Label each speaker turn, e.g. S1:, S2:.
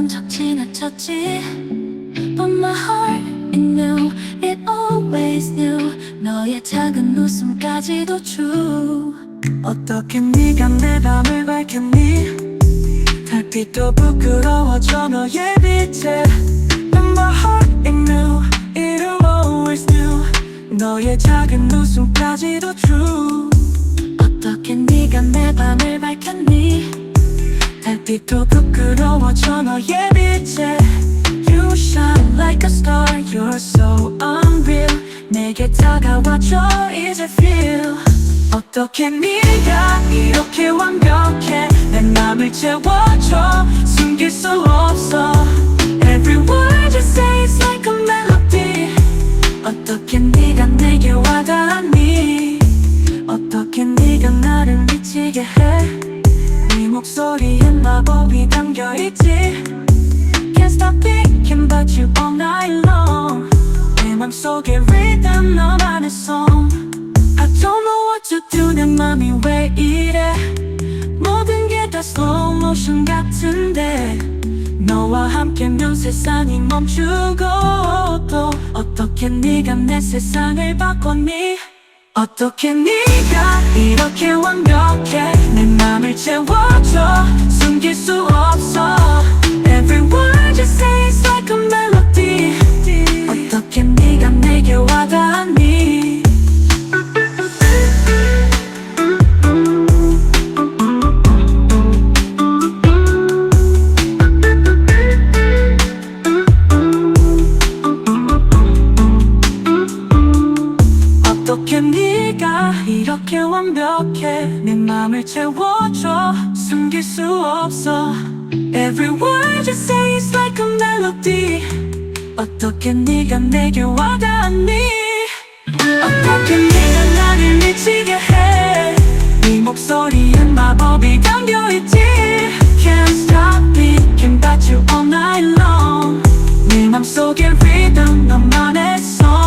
S1: 그런 척 지나쳤지 But my heart it knew it always knew 너의 작은 웃음까지도 true 어떻게 네가 내 밤을 밝혔니 달빛도 부끄러워져 너의 빛에 And my heart it knew it always knew 너의 작은 웃음까지도 true 어떻게 네가 내 밤을 밝혔니 달빛도 부끄러워져 너의 빛에 You shine like a star You're so unreal. 내게 다가와줘 이제 feel. 어떻게 네가 이렇게 완벽해? 내 맘을 채워줘 마법이 담겨있지 Can't stop thinking about you all night long 내 맘속에 rhythm 너만의 song I don't know what to do 내 맘이 왜 이래 모든 게 다 slow motion 같은데 너와 함께면 세상이 멈추고 또 어떻게 네가 내 세상을 바꿨니 어떻게 네가 이렇게 완벽해 내 맘을 채워줘 숨 이렇게 완벽해 내 맘을 채워줘 숨길 수 없어 Every word you say is like a melody 어떻게 네가 내게 와닿니 어떻게 네가 나를 미치게 해 네 목소리엔 마법이 담겨있지 Can't stop me, can got you all night long 네 맘속의 리듬 너만의 song